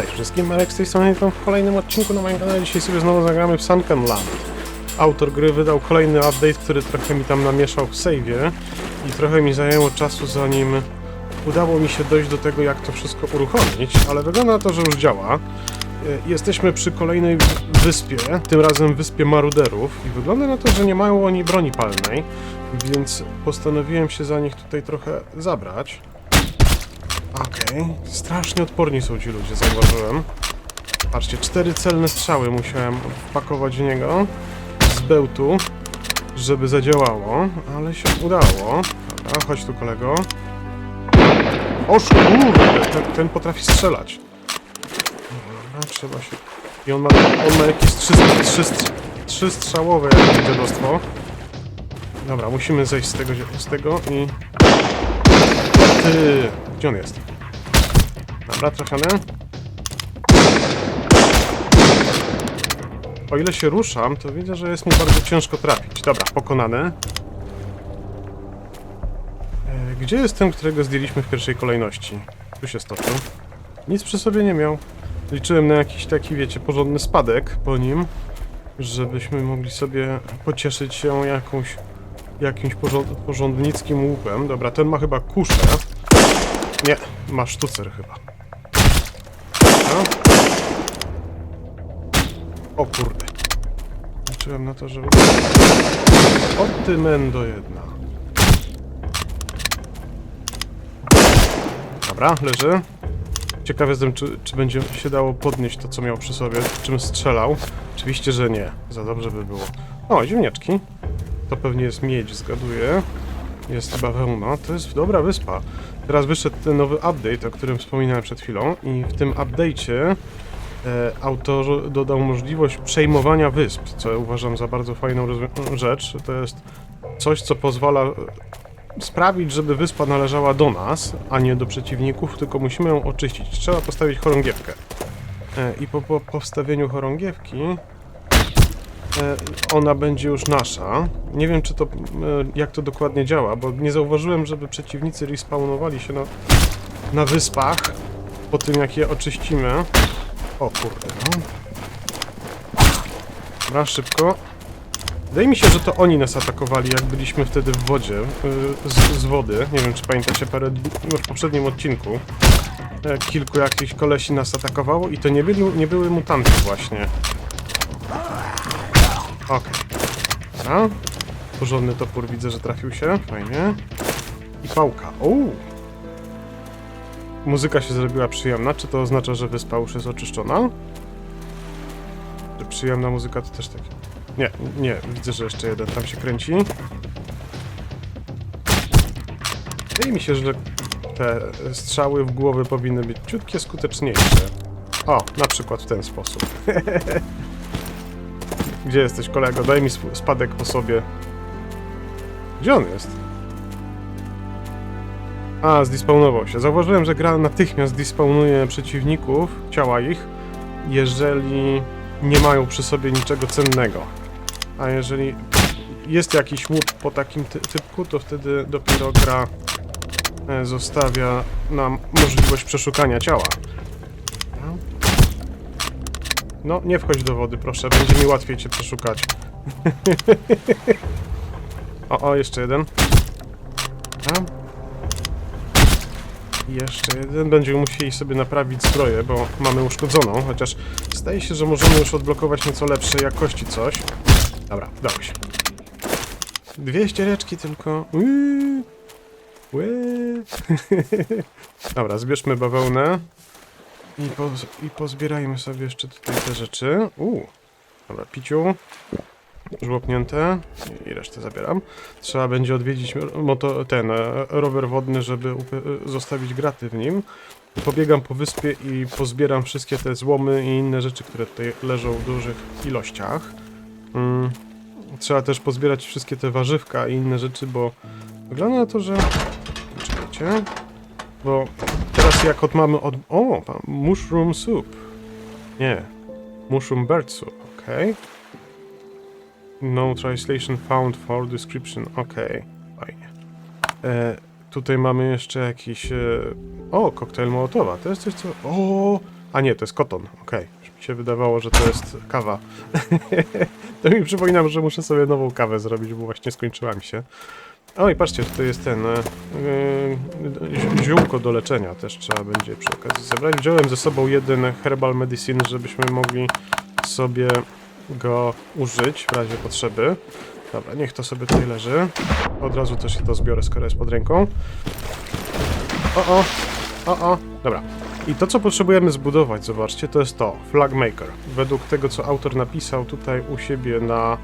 Cześć wszystkim, Alex z tej strony, w kolejnym odcinku na moim kanale. Dzisiaj sobie znowu zagramy w Sunken Land. Autor gry wydał kolejny update, który trochę mi tam namieszał w save'ie i trochę mi zajęło czasu zanim udało mi się dojść do tego, jak to wszystko uruchomić, ale wygląda na to, że już działa. E, Jesteśmy przy kolejnej wyspie, tym razem wyspie Maruderów i wygląda na to, że nie mają oni broni palnej, więc postanowiłem się za nich tutaj trochę zabrać. Okej, strasznie odporni są ci ludzie, zauważyłem. Patrzcie, cztery celne strzały musiałem wpakować w niego z bełtu, żeby zadziałało, ale się udało. Dobra, chodź tu kolego. O kurde, ten, ten potrafi strzelać. Dobra, trzeba się... I on ma, on ma jakieś trzy, trzy, trzy strzałowe dziadostwo. Dobra, musimy zejść z tego, z tego i... Ty! Gdzie on jest? Dobra, trafiony. O ile się ruszam, to widzę, że jest mi bardzo ciężko trafić. Dobra, pokonany. E, Gdzie jest ten, którego zdjęliśmy w pierwszej kolejności? Tu się stoczył. Nic przy sobie nie miał. Liczyłem na jakiś taki, wiecie, porządny spadek po nim, żebyśmy mogli sobie pocieszyć się jakąś, jakimś porząd, porządnickim łupem. Dobra, ten ma chyba kuszę. Nie, ma sztucer chyba. No. O kurde. Liczyłem na to, że... O ty mendo jedna. Dobra, leży. Ciekaw jestem, czy, czy będzie się dało podnieść to, co miał przy sobie, czym strzelał. Oczywiście, że nie. Za dobrze by było. O, ziemniaczki. To pewnie jest miedź, zgaduję. Jest bawełna. To jest dobra wyspa. Teraz wyszedł ten nowy update, o którym wspominałem przed chwilą i w tym update'cie e, autor dodał możliwość przejmowania wysp, co uważam za bardzo fajną rzecz. To jest coś, co pozwala e, sprawić, żeby wyspa należała do nas, a nie do przeciwników, tylko musimy ją oczyścić. Trzeba postawić chorągiewkę. E, I po, po postawieniu chorągiewki ona będzie już nasza. Nie wiem, czy to, e, jak to dokładnie działa, bo nie zauważyłem, żeby przeciwnicy respawnowali się na, na wyspach po tym, jak je oczyścimy. O kurde, no. Dobra, szybko. Wydaje mi się, że to oni nas atakowali, jak byliśmy wtedy w wodzie, y, z, z wody. Nie wiem, czy pamiętacie, parę no, w poprzednim odcinku. e, Kilku jakichś kolesi nas atakowało i to nie, byli, nie były mutanty właśnie. Okej. Dobra. Porządny topór widzę, że trafił się. Fajnie. I pałka. Uuu. Muzyka się zrobiła przyjemna. Czy to oznacza, że wyspa już jest oczyszczona? Że przyjemna muzyka to też tak. Nie, nie, widzę, że jeszcze jeden tam się kręci. Wydaje mi się, że te strzały w głowę powinny być ciutkie skuteczniejsze. O, na przykład w ten sposób. Gdzie jesteś, kolego? Daj mi sp- spadek po sobie. Gdzie on jest? A, zdespawnował się. Zauważyłem, że gra natychmiast despawnuje przeciwników, ciała ich, jeżeli nie mają przy sobie niczego cennego. A jeżeli jest jakiś łup po takim ty typku, to wtedy dopiero gra e, zostawia nam możliwość przeszukania ciała. No. No, nie wchodź do wody, proszę, będzie mi łatwiej cię przeszukać. o, o, jeszcze jeden. A. Jeszcze jeden. Będziemy musieli sobie naprawić zbroję, bo mamy uszkodzoną, chociaż zdaje się, że możemy już odblokować nieco lepszej jakości coś. Dobra, udało się. Dwie ściereczki tylko. Uuu. Dobra, zbierzmy bawełnę. I, poz, I pozbierajmy sobie jeszcze tutaj te rzeczy. Uuu. Dobra, piciu. Żłopnięte. I resztę zabieram. Trzeba będzie odwiedzić moto, ten e, rower wodny, żeby upe- zostawić graty w nim. Pobiegam po wyspie i pozbieram wszystkie te złomy i inne rzeczy, które tutaj leżą w dużych ilościach. Mm. Trzeba też pozbierać wszystkie te warzywka i inne rzeczy, bo wygląda na to, że... Czekajcie. Bo teraz jak od mamy od... O! Mushroom soup. Nie. Mushroom bird soup, okej. No translation found for description, okej. Fajnie. E, tutaj mamy jeszcze jakiś... E... O, koktajl Mołotowa. To jest coś, co... O! A nie, to jest koton, okej. Już mi się wydawało, że to jest kawa. to mi przypominam, że muszę sobie nową kawę zrobić, bo właśnie skończyła mi się. Oj, patrzcie, tutaj jest ten e, ziółko do leczenia też trzeba będzie przy okazji zebrać. Wziąłem ze sobą jeden herbal medicine, żebyśmy mogli sobie go użyć w razie potrzeby. Dobra, niech to sobie tutaj leży. Od razu też się to zbiorę, skoro jest pod ręką. O, o, o, o, dobra. I to, co potrzebujemy zbudować, zobaczcie, to jest to, Flag Maker. Według tego, co autor napisał tutaj u siebie na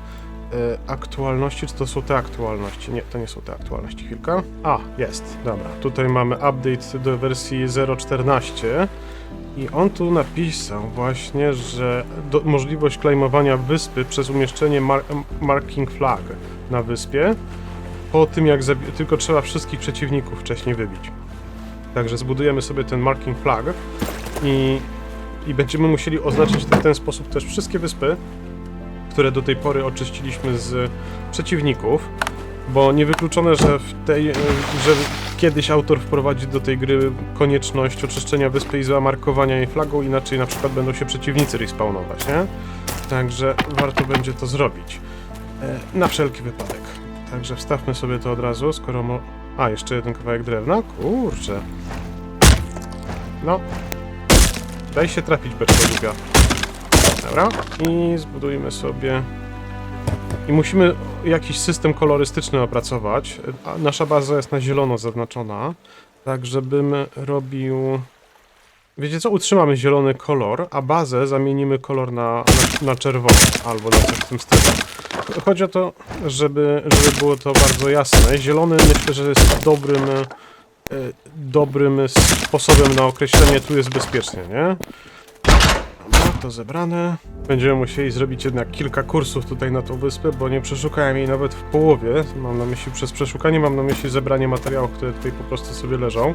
aktualności, czy to są te aktualności? Nie, to nie są te aktualności, chwilkę. A, jest, dobra. Tutaj mamy update do wersji 0.14 i on tu napisał właśnie, że do, możliwość claimowania wyspy przez umieszczenie mar marking flag na wyspie po tym, jak tylko trzeba wszystkich przeciwników wcześniej wybić. Także zbudujemy sobie ten marking flag i, i będziemy musieli oznaczyć w ten sposób też wszystkie wyspy, które do tej pory oczyściliśmy z przeciwników, bo niewykluczone, że w tej, e, że kiedyś autor wprowadzi do tej gry konieczność oczyszczenia wyspy i zamarkowania jej flagą, inaczej na przykład będą się przeciwnicy respawnować, nie? Także warto będzie to zrobić. E, na wszelki wypadek. Także wstawmy sobie to od razu, skoro mo... A, jeszcze jeden kawałek drewna? Kurczę. No. Daj się trafić, beczko. Dobra. I zbudujmy sobie... I musimy jakiś system kolorystyczny opracować. Nasza baza jest na zielono zaznaczona. Tak, żebym robił... Wiecie co? Utrzymamy zielony kolor, a bazę zamienimy kolor na, na, na czerwony. Albo na coś w tym stylu. Chodzi o to, żeby, żeby było to bardzo jasne. Zielony myślę, że jest dobrym, e, dobrym sposobem na określenie tu jest bezpiecznie, nie? To zebrane. Będziemy musieli zrobić jednak kilka kursów tutaj na tą wyspę, bo nie przeszukałem jej nawet w połowie. Mam na myśli przez przeszukanie, mam na myśli zebranie materiałów, które tutaj po prostu sobie leżą.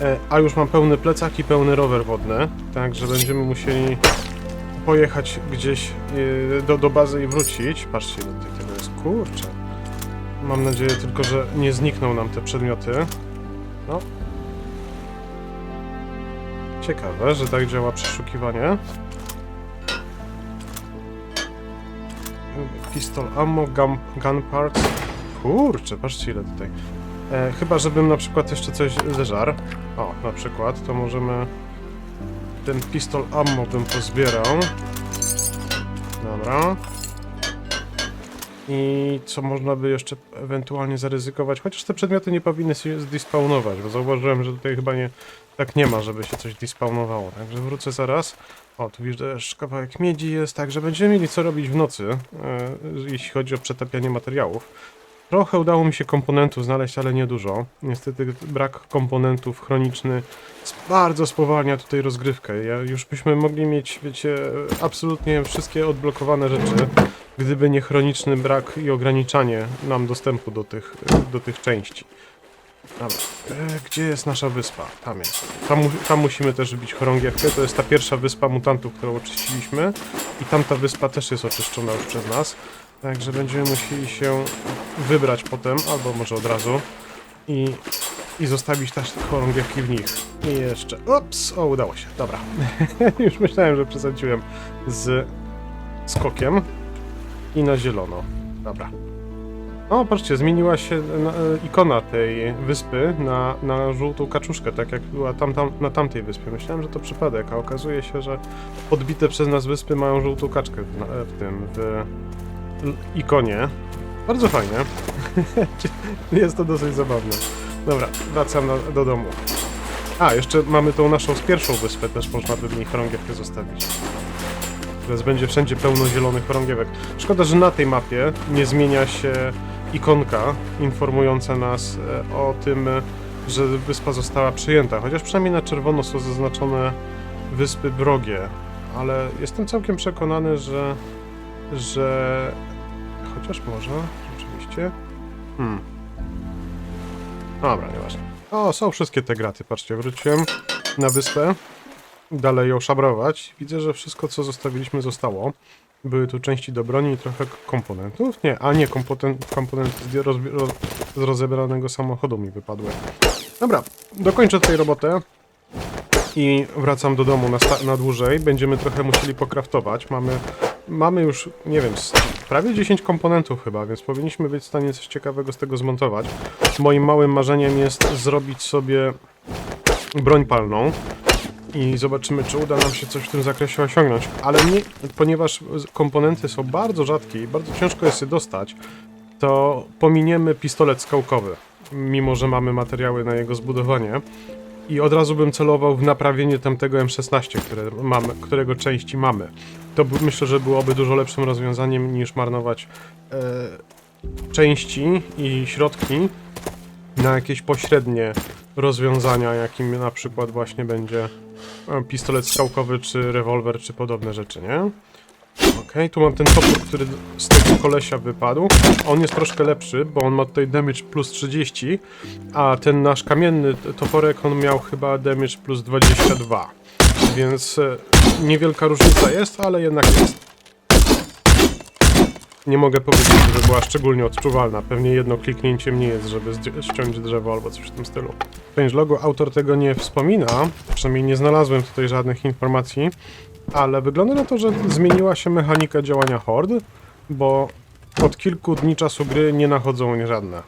E, A już mam pełny plecak i pełny rower wodny, także będziemy musieli pojechać gdzieś yy, do, do bazy i wrócić. Patrzcie, tutaj tego jest. Kurczę. Mam nadzieję tylko, że nie znikną nam te przedmioty. No. Ciekawe, że tak działa przeszukiwanie. Pistol ammo, gun, gun parts. Kurczę, patrzcie ile tutaj. E, chyba, żebym na przykład jeszcze coś zeżarł. O, na przykład, to możemy ten pistol ammo bym pozbierał. Dobra. I co można by jeszcze ewentualnie zaryzykować? Chociaż te przedmioty nie powinny się zdespawnować, bo zauważyłem, że tutaj chyba nie tak nie ma, żeby się coś despawnowało. Także wrócę zaraz. O, tu widzę też kawałek miedzi jest, także będziemy mieli co robić w nocy, e, jeśli chodzi o przetapianie materiałów. Trochę udało mi się komponentów znaleźć, ale nie dużo. Niestety brak komponentów chroniczny bardzo spowalnia tutaj rozgrywkę. Ja już byśmy mogli mieć, wiecie, absolutnie wszystkie odblokowane rzeczy, gdyby nie chroniczny brak i ograniczanie nam dostępu do tych, do tych części. Dobra, e, gdzie jest nasza wyspa? Tam jest. Tam, tam musimy też wbić chorągiewkę. To jest ta pierwsza wyspa mutantów, którą oczyściliśmy. I tamta wyspa też jest oczyszczona już przez nas. Także będziemy musieli się wybrać potem, albo może od razu. I, i zostawić też chorągiewki w nich. I jeszcze. Ups! O, udało się. Dobra. już myślałem, że przesadziłem z skokiem. I na zielono. Dobra. O, patrzcie, zmieniła się na, e, ikona tej wyspy na, na żółtą kaczuszkę, tak jak była tam, tam, na tamtej wyspie. Myślałem, że to przypadek, a okazuje się, że podbite przez nas wyspy mają żółtą kaczkę w, w tym, w ikonie. Bardzo fajnie. Jest to dosyć zabawne. Dobra, wracam na, do domu. A, jeszcze mamy tą naszą pierwszą wyspę, też można by w niej chorągiewkę zostawić. Teraz będzie wszędzie pełno zielonych chorągiewek. Szkoda, że na tej mapie nie zmienia się ikonka informująca nas e, o tym, e, że wyspa została przyjęta. Chociaż przynajmniej na czerwono są zaznaczone wyspy wrogie. Ale jestem całkiem przekonany, że... że... Chociaż może, rzeczywiście... Hmm. Dobra, nieważne. O, są wszystkie te graty, patrzcie, wróciłem na wyspę dalej ją szabrować. Widzę, że wszystko co zostawiliśmy zostało. Były tu części do broni i trochę komponentów. Nie, a nie, komponen- komponenty z, roz, z rozebranego samochodu mi wypadły. Dobra, dokończę tutaj robotę. i wracam do domu na, na dłużej. Będziemy trochę musieli pokraftować. Mamy, mamy już, nie wiem, prawie 10 komponentów chyba, więc powinniśmy być w stanie coś ciekawego z tego zmontować. Moim małym marzeniem jest zrobić sobie broń palną i zobaczymy, czy uda nam się coś w tym zakresie osiągnąć. Ale nie, ponieważ komponenty są bardzo rzadkie i bardzo ciężko jest je dostać, to pominiemy pistolet skałkowy, mimo że mamy materiały na jego zbudowanie. I od razu bym celował w naprawienie tamtego M16, które mamy, którego części mamy. To by, myślę, że byłoby dużo lepszym rozwiązaniem niż marnować e, części i środki na jakieś pośrednie rozwiązania, jakim na przykład właśnie będzie pistolet skałkowy, czy rewolwer, czy podobne rzeczy, nie? Okej, tu mam ten topór, który z tego kolesia wypadł. On jest troszkę lepszy, bo on ma tutaj damage plus 30, a ten nasz kamienny toporek, on miał chyba damage plus 22. Więc e, niewielka różnica jest, ale jednak jest. Nie mogę powiedzieć, żeby była szczególnie odczuwalna. Pewnie jedno kliknięcie mniej jest, żeby ściąć drzewo albo coś w tym stylu. Changelogu autor tego nie wspomina, przynajmniej nie znalazłem tutaj żadnych informacji, ale wygląda na to, że zmieniła się mechanika działania hord, bo od kilku dni czasu gry nie nachodzą nie żadne.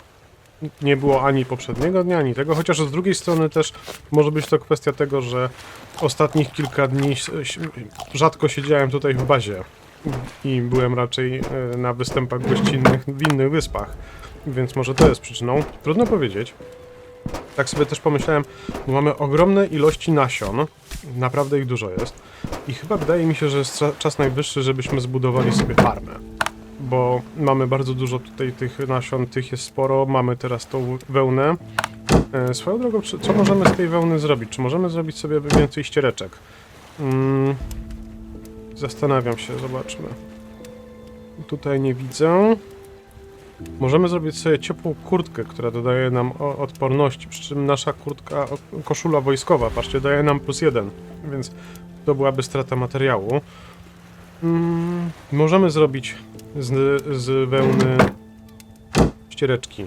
Nie było ani poprzedniego dnia, ani tego, chociaż z drugiej strony też może być to kwestia tego, że ostatnich kilka dni rzadko siedziałem tutaj w bazie i byłem raczej e, na występach gościnnych w innych wyspach, więc może to jest przyczyną. Trudno powiedzieć. Tak sobie też pomyślałem, bo mamy ogromne ilości nasion, naprawdę ich dużo jest i chyba wydaje mi się, że jest cza- czas najwyższy, żebyśmy zbudowali sobie farmę. Bo mamy bardzo dużo tutaj tych nasion, tych jest sporo, mamy teraz tą wełnę. E, swoją drogą, co możemy z tej wełny zrobić? Czy możemy zrobić sobie więcej ściereczek? Mm, zastanawiam się, zobaczmy. Tutaj nie widzę. Możemy zrobić sobie ciepłą kurtkę, która dodaje nam odporności, przy czym nasza kurtka, koszula wojskowa, patrzcie, daje nam plus jeden, więc to byłaby strata materiału. Mm, możemy zrobić z, z wełny ściereczki.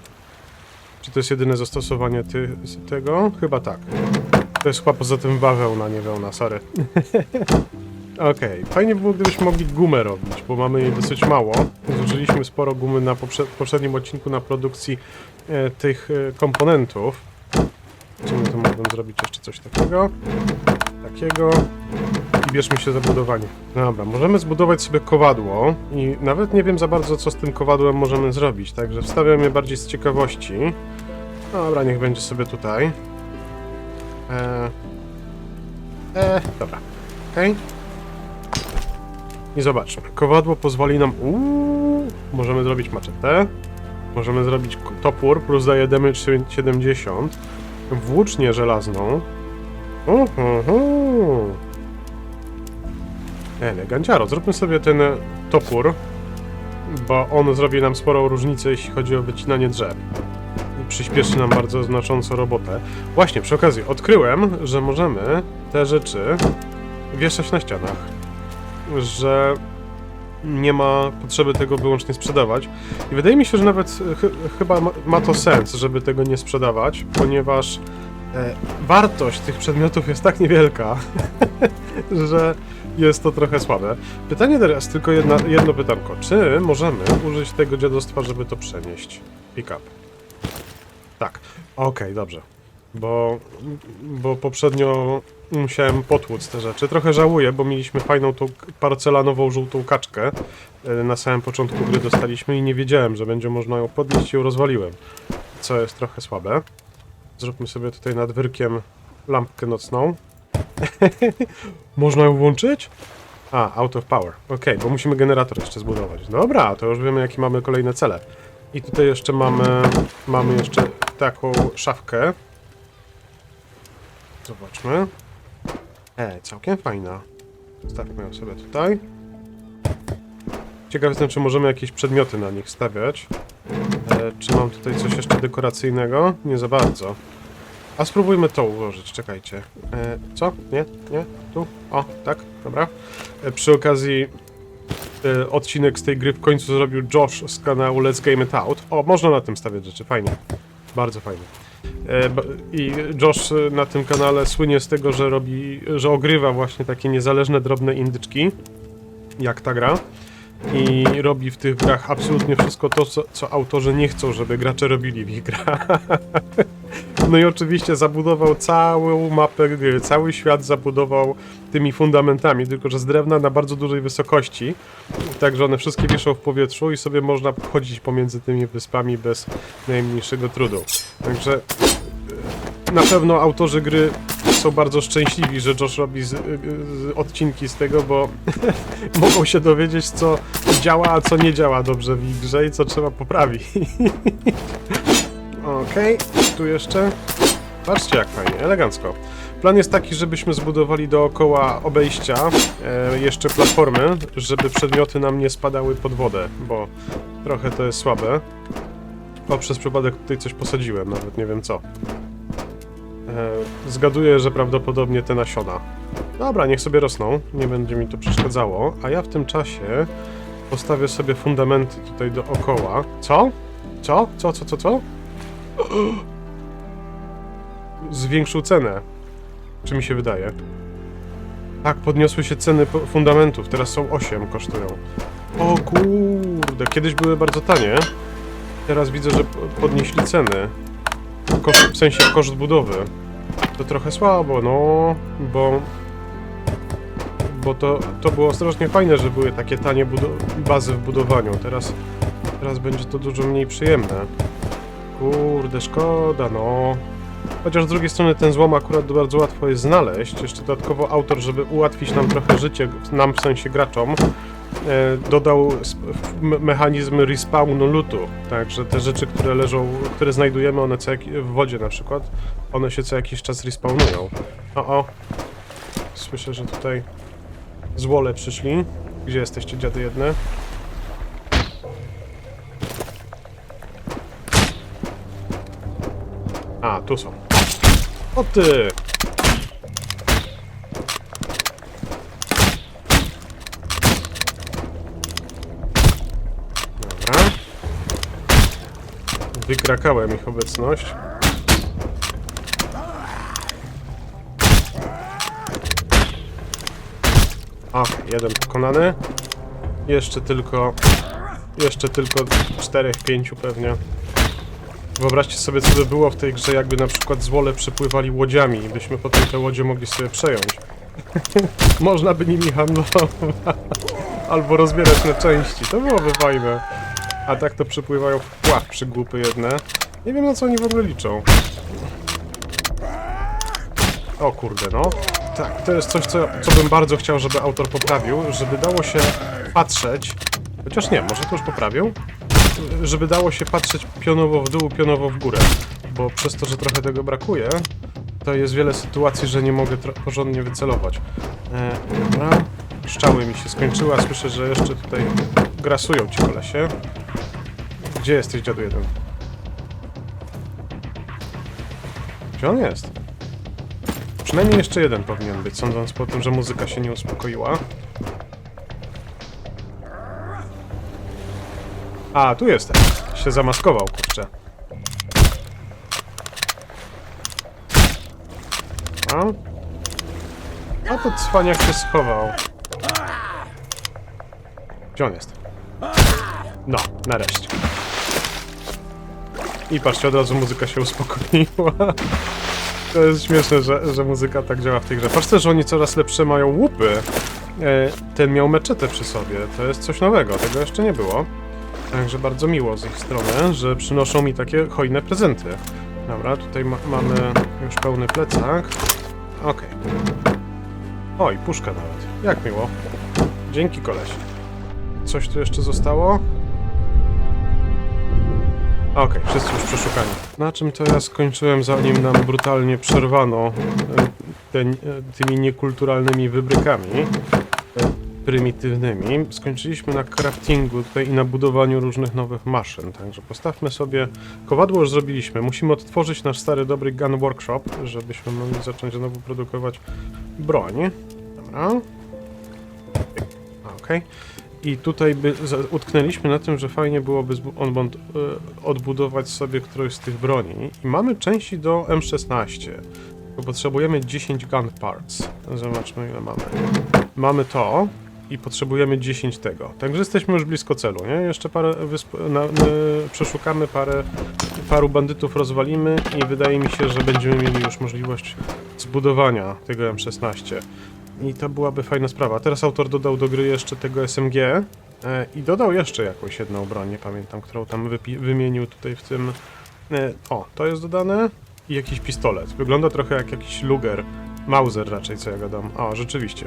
Czy to jest jedyne zastosowanie ty, tego? Chyba tak. To jest chyba poza tym bawełna, nie wełna, sorry. Okej, fajnie by było, gdybyśmy mogli gumę robić, bo mamy jej dosyć mało. Zużyliśmy sporo gumy na poprze poprzednim odcinku na produkcji e, tych e, komponentów. W sumie to mógłbym zrobić jeszcze coś takiego, takiego i bierzmy się za budowanie. Dobra, możemy zbudować sobie kowadło i nawet nie wiem za bardzo, co z tym kowadłem możemy zrobić, także wstawiam je bardziej z ciekawości. Dobra, niech będzie sobie tutaj. Eee, dobra, okej. I zobaczmy. Kowadło pozwoli nam. Uuu, możemy zrobić maczetę. Możemy zrobić topór, plus daje damage 70. Włócznię żelazną. Uhuhu. Eleganciaro. Zróbmy sobie ten e, topór, bo on zrobi nam sporą różnicę, jeśli chodzi o wycinanie drzew. I przyspieszy nam bardzo znacząco robotę. Właśnie, przy okazji, odkryłem, że możemy te rzeczy wieszać na ścianach że nie ma potrzeby tego wyłącznie sprzedawać. I wydaje mi się, że nawet ch chyba ma, to sens, żeby tego nie sprzedawać, ponieważ e, wartość tych przedmiotów jest tak niewielka, że jest to trochę słabe. Pytanie teraz, tylko jedna, jedno pytanko. Czy możemy użyć tego dziadostwa, żeby to przenieść? Pick up. Tak. Okej, dobrze. Bo, bo poprzednio musiałem potłuc te rzeczy. Trochę żałuję, bo mieliśmy fajną tą parcelanową żółtą kaczkę. e, Na samym początku gry dostaliśmy i nie wiedziałem, że będzie można ją podnieść i ją rozwaliłem. Co jest trochę słabe. Zróbmy sobie tutaj nad wyrkiem lampkę nocną. można ją włączyć? A, out of power. Okej, bo musimy generator jeszcze zbudować. Dobra, to już wiemy jakie mamy kolejne cele. I tutaj jeszcze mamy, mamy jeszcze taką szafkę. Zobaczmy. E, całkiem fajna. Stawmy ją sobie tutaj. Ciekaw jestem, czy możemy jakieś przedmioty na nich stawiać. E, czy mam tutaj coś jeszcze dekoracyjnego? Nie za bardzo. A spróbujmy to ułożyć, czekajcie. E, co? Nie? Nie? Tu? O, tak? Dobra. E, przy okazji e, odcinek z tej gry w końcu zrobił Josh z kanału Let's Game It Out. O, można na tym stawiać rzeczy, fajnie. Bardzo fajnie. E, I Josh na tym kanale słynie z tego, że robi, że ogrywa właśnie takie niezależne, drobne indyczki, jak ta gra. I robi w tych grach absolutnie wszystko to, co, co autorzy nie chcą, żeby gracze robili w ich grach. No i oczywiście zabudował całą mapę cały świat zabudował tymi fundamentami, tylko że z drewna na bardzo dużej wysokości. Także one wszystkie wiszą w powietrzu i sobie można chodzić pomiędzy tymi wyspami bez najmniejszego trudu. Także na pewno autorzy gry są bardzo szczęśliwi, że Josh robi z, z odcinki z tego, bo mogą się dowiedzieć, co działa, a co nie działa dobrze w grze i co trzeba poprawić. Okej, tu jeszcze. Patrzcie jak fajnie, elegancko. Plan jest taki, żebyśmy zbudowali dookoła obejścia e, jeszcze platformy, żeby przedmioty nam nie spadały pod wodę, bo trochę to jest słabe. O, przez przypadek tutaj coś posadziłem, nawet nie wiem co. E, zgaduję, że prawdopodobnie te nasiona. Dobra, niech sobie rosną, nie będzie mi to przeszkadzało, a ja w tym czasie postawię sobie fundamenty tutaj dookoła. Co? Co? Co, co, co, co? Zwiększył cenę. Czy mi się wydaje? Tak, podniosły się ceny fundamentów, teraz są 8 kosztują. O kurde, kiedyś były bardzo tanie. Teraz widzę, że podnieśli ceny. Koszt, w sensie koszt budowy. To trochę słabo, no, bo... Bo to, to było strasznie fajne, że były takie tanie bazy w budowaniu. Teraz, teraz będzie to dużo mniej przyjemne. Kurde, szkoda, no. Chociaż z drugiej strony ten złom akurat bardzo łatwo jest znaleźć. Jeszcze dodatkowo autor, żeby ułatwić nam trochę życie, nam w sensie graczom, dodał sp- m- mechanizm respawnu lutu. Także te rzeczy, które leżą, które znajdujemy, one co jak, w wodzie na przykład, one się co jakiś czas respawnują. O, o. Słyszę, że tutaj złole przyszli. Gdzie jesteście, dziady jedne? A, tu są. O ty! Dobra. Wykrakałem ich obecność. O, jeden pokonany. Jeszcze tylko... Jeszcze tylko czterech, pięciu pewnie. Wyobraźcie sobie, co by było w tej grze, jakby na przykład złole przepływali łodziami i byśmy potem te łodzie mogli sobie przejąć. Można by nimi handlować. Albo rozbierać na części. To byłoby fajne. A tak to przepływają w płach przygłupy jedne. Nie wiem, na co oni w ogóle liczą. O kurde, no. Tak, to jest coś, co, co bym bardzo chciał, żeby autor poprawił, żeby dało się patrzeć... Chociaż nie, może to już poprawił? żeby dało się patrzeć pionowo w dół, pionowo w górę, bo przez to, że trochę tego brakuje, to jest wiele sytuacji, że nie mogę porządnie wycelować. E, dobra, szczały mi się skończyły, a słyszę, że jeszcze tutaj grasują ci kolesie. Gdzie jesteś, dziadu jeden? Gdzie on jest? Przynajmniej jeszcze jeden powinien być, sądząc po tym, że muzyka się nie uspokoiła. A, tu jestem. Się zamaskował, kurczę. A? A to cwaniak się schował. Gdzie on jest? No, nareszcie. I patrzcie, od razu muzyka się uspokoiła. To jest śmieszne, że, że muzyka tak działa w tej grze. Patrzcie, że oni coraz lepsze mają łupy. E, ten miał meczetę przy sobie. To jest coś nowego, tego jeszcze nie było. Także bardzo miło z ich strony, że przynoszą mi takie hojne prezenty. Dobra, tutaj ma mamy już pełny plecak. Okej. Oj, puszka nawet. Jak miło. Dzięki koleś. Coś tu jeszcze zostało? Okej, wszyscy już przeszukani. Na czym to ja skończyłem, zanim nam brutalnie przerwano e, ten, e, tymi niekulturalnymi wybrykami e, prymitywnymi. Skończyliśmy na craftingu tutaj i na budowaniu różnych nowych maszyn, także postawmy sobie... Kowadło już zrobiliśmy, musimy odtworzyć nasz stary dobry gun workshop, żebyśmy mogli zacząć znowu produkować broń. Dobra. Okej. I tutaj by utknęliśmy na tym, że fajnie byłoby odbud- e, odbudować sobie którąś z tych broni. I mamy części do M16. Bo potrzebujemy 10 gun parts. Zobaczmy ile mamy. Mamy to i potrzebujemy 10 tego. Także jesteśmy już blisko celu, nie? Jeszcze parę wysp- na, przeszukamy parę, paru bandytów rozwalimy i wydaje mi się, że będziemy mieli już możliwość zbudowania tego M16. I to byłaby fajna sprawa. Teraz autor dodał do gry jeszcze tego SMG e, i dodał jeszcze jakąś jedną broń, nie pamiętam, którą tam wymienił tutaj w tym... E, o, to jest dodane i jakiś pistolet. Wygląda trochę jak jakiś Luger, Mauser raczej, co ja gadam. O, rzeczywiście.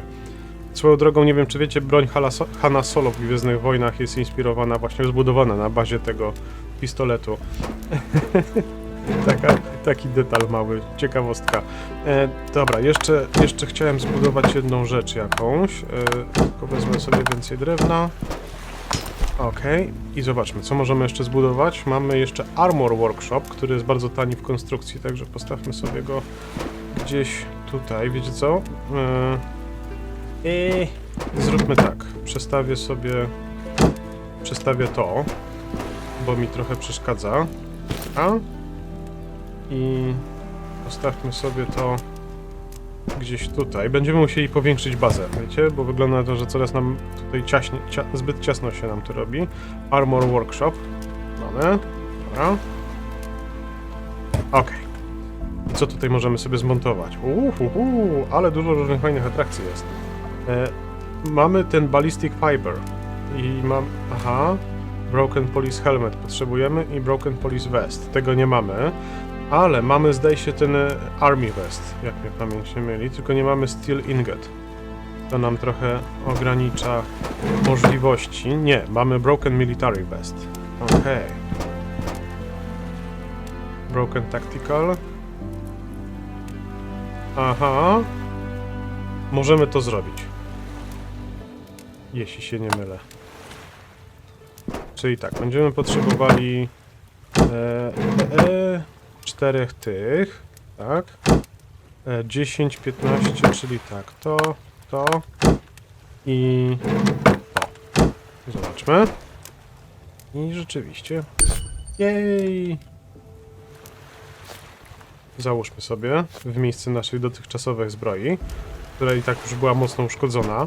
Swoją drogą, nie wiem czy wiecie, broń So- Hanna Solo w Gwiezdnych Wojnach jest inspirowana, właśnie zbudowana na bazie tego pistoletu. Taka, taki detal mały, ciekawostka. E, dobra, jeszcze, jeszcze chciałem zbudować jedną rzecz jakąś, e, tylko wezmę sobie więcej drewna. Okej, i zobaczmy, co możemy jeszcze zbudować. Mamy jeszcze Armor Workshop, który jest bardzo tani w konstrukcji, także postawmy sobie go gdzieś tutaj, wiecie co? E, i zróbmy tak. Przestawię sobie. Przestawię to, bo mi trochę przeszkadza. A? I postawmy sobie to gdzieś tutaj. Będziemy musieli powiększyć bazę, wiecie? Bo wygląda na to, że coraz nam tutaj ciaśnie, cia, zbyt ciasno się nam tu robi. Armor Workshop. Mamy. Dobra. Okej. I co tutaj możemy sobie zmontować? Uhuhu, ale dużo różnych fajnych atrakcji jest. E, mamy ten Ballistic Fiber i mam... aha, Broken Police Helmet potrzebujemy i Broken Police Vest. Tego nie mamy, ale mamy zdaje się ten e, Army Vest, jak mnie pamięć nie myli, tylko nie mamy Steel Ingot. To nam trochę ogranicza możliwości. Nie, mamy Broken Military Vest. Okej. Broken Tactical. Aha. Możemy to zrobić. Jeśli się nie mylę. Czyli tak, będziemy potrzebowali e, e, czterech tych, tak? E, 10, 15, czyli tak, to, to i to. Zobaczmy. I rzeczywiście. Jej! Załóżmy sobie w miejsce naszej dotychczasowej zbroi która i tak już była mocno uszkodzona.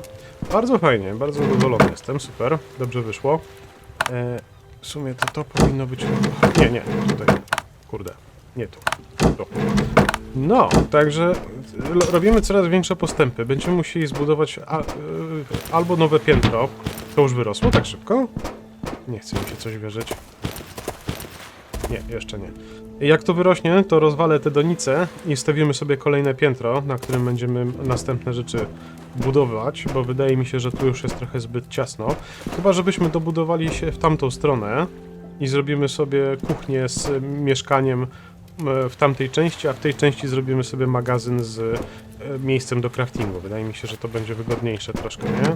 Bardzo fajnie, bardzo zadowolony jestem, super, dobrze wyszło. E, w sumie to to powinno być... Nie, nie, tutaj, kurde, nie tu, tu. No, także robimy coraz większe postępy. Będziemy musieli zbudować a, y, albo nowe piętro. To już wyrosło tak szybko? Nie chce mi się coś wierzyć. Nie, jeszcze nie. Jak to wyrośnie, to rozwalę te donice i stawimy sobie kolejne piętro, na którym będziemy następne rzeczy budować, bo wydaje mi się, że tu już jest trochę zbyt ciasno. Chyba, żebyśmy dobudowali się w tamtą stronę i zrobimy sobie kuchnię z mieszkaniem e, w tamtej części, a w tej części zrobimy sobie magazyn z e, miejscem do craftingu. Wydaje mi się, że to będzie wygodniejsze troszkę, nie?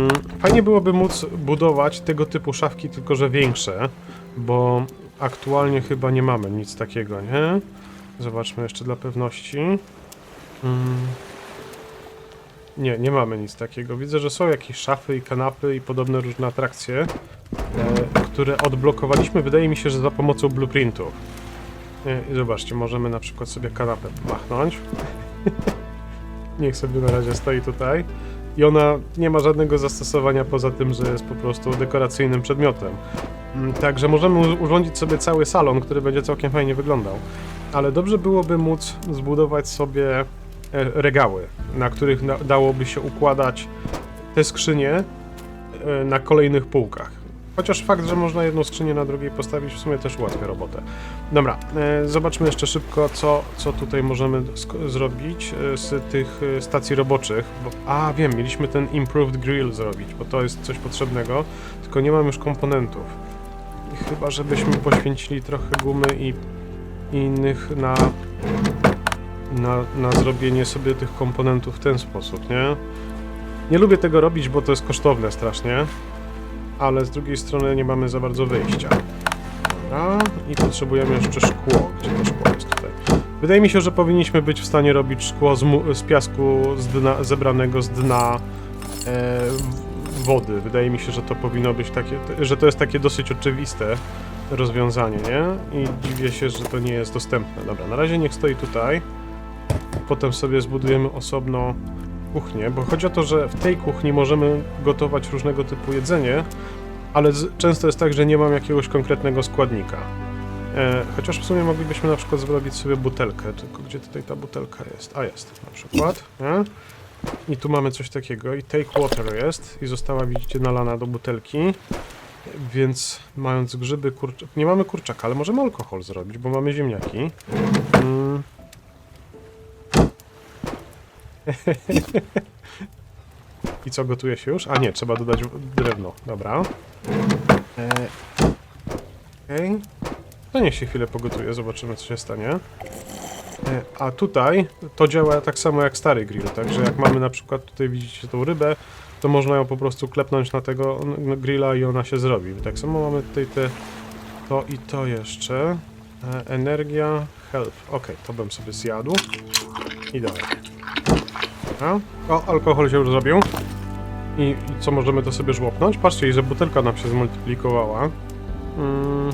Mm, Fajnie byłoby móc budować tego typu szafki, tylko że większe, bo aktualnie chyba nie mamy nic takiego, nie? Zobaczmy jeszcze dla pewności. Mm. Nie, nie mamy nic takiego. Widzę, że są jakieś szafy i kanapy i podobne różne atrakcje, e, które odblokowaliśmy, wydaje mi się, że za pomocą blueprintów. E, I zobaczcie, możemy na przykład sobie kanapę machnąć. Niech sobie na razie stoi tutaj. I ona nie ma żadnego zastosowania poza tym, że jest po prostu dekoracyjnym przedmiotem. Mm, Także możemy urządzić sobie cały salon, który będzie całkiem fajnie wyglądał. Ale dobrze byłoby móc zbudować sobie e, regały, na których dałoby się układać te skrzynie e, na kolejnych półkach. Chociaż fakt, że można jedną skrzynię na drugiej postawić, w sumie też ułatwia robotę. Dobra, e, zobaczmy jeszcze szybko, co, co tutaj możemy zrobić z tych stacji roboczych. Bo, a, wiem, mieliśmy ten Improved Grill zrobić, bo to jest coś potrzebnego, tylko nie mam już komponentów. Chyba, żebyśmy poświęcili trochę gumy i, i innych na, na, na zrobienie sobie tych komponentów w ten sposób, nie? Nie lubię tego robić, bo to jest kosztowne strasznie, ale z drugiej strony nie mamy za bardzo wyjścia. Dobra, i potrzebujemy jeszcze szkło. Gdzie to szkło jest tutaj? Wydaje mi się, że powinniśmy być w stanie robić szkło z, z piasku z dna, zebranego z dna e, wody. Wydaje mi się, że to powinno być takie, że to jest takie dosyć oczywiste rozwiązanie, nie? I dziwię się, że to nie jest dostępne. Dobra, na razie niech stoi tutaj. Potem sobie zbudujemy osobno kuchnię, bo chodzi o to, że w tej kuchni możemy gotować różnego typu jedzenie, ale często jest tak, że nie mam jakiegoś konkretnego składnika. E, chociaż w sumie moglibyśmy na przykład zrobić sobie butelkę, tylko gdzie tutaj ta butelka jest? A jest, na przykład. Nie? I tu mamy coś takiego i take water jest i została, widzicie, nalana do butelki. Więc mając grzyby, kurczak... Nie mamy kurczaka, ale możemy alkohol zrobić, bo mamy ziemniaki. Mm. I co, gotuje się już? A nie, trzeba dodać drewno. Dobra. E, Okej. To niech się chwilę pogotuje, zobaczymy co się stanie. E, A tutaj to działa tak samo jak stary grill, także jak mamy na przykład tutaj widzicie tą rybę, to można ją po prostu klepnąć na tego grilla i ona się zrobi. Tak samo mamy tutaj te to i to jeszcze. E, Energia, help. Ok, to bym sobie zjadł. I dalej. O, alkohol się już zrobił. I, I co, możemy to sobie żłopnąć? Patrzcie, i że butelka nam się zmultiplikowała. Mm,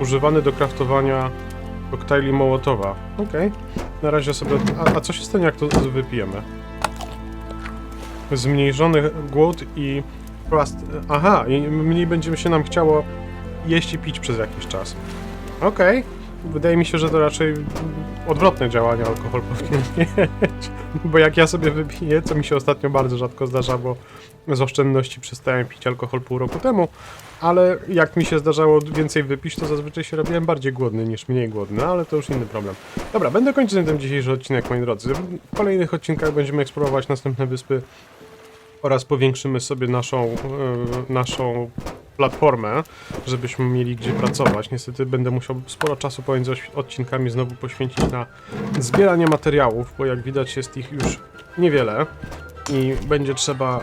używany do kraftowania koktajli Mołotowa. Okej. Na razie sobie... A, a co się stanie, jak to wypijemy? Zmniejszony głód i... Plast... Aha, i mniej będzie się nam chciało jeść i pić przez jakiś czas. Okej. Wydaje mi się, że to raczej odwrotne działanie alkohol powinien mieć. Bo jak ja sobie wypiję, co mi się ostatnio bardzo rzadko zdarza, bo z oszczędności przestałem pić alkohol pół roku temu, ale jak mi się zdarzało więcej wypić, to zazwyczaj się robiłem bardziej głodny niż mniej głodny, ale to już inny problem. Dobra, będę kończyć na tym dzisiejszy odcinek, moi drodzy. W kolejnych odcinkach będziemy eksplorować następne wyspy oraz powiększymy sobie naszą, e, naszą platformę, żebyśmy mieli gdzie pracować. Niestety będę musiał sporo czasu pomiędzy odcinkami znowu poświęcić na zbieranie materiałów, bo jak widać jest ich już niewiele i będzie trzeba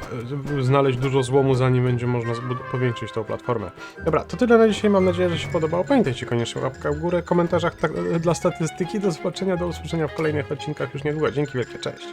e, znaleźć dużo złomu, zanim będzie można powiększyć tą platformę. Dobra, to tyle na dzisiaj. Mam nadzieję, że się podobało. Pamiętajcie koniecznie łapka w górę, komentarzach tak, dla statystyki. Do zobaczenia, do usłyszenia w kolejnych odcinkach już niedługo. Dzięki wielkie, cześć.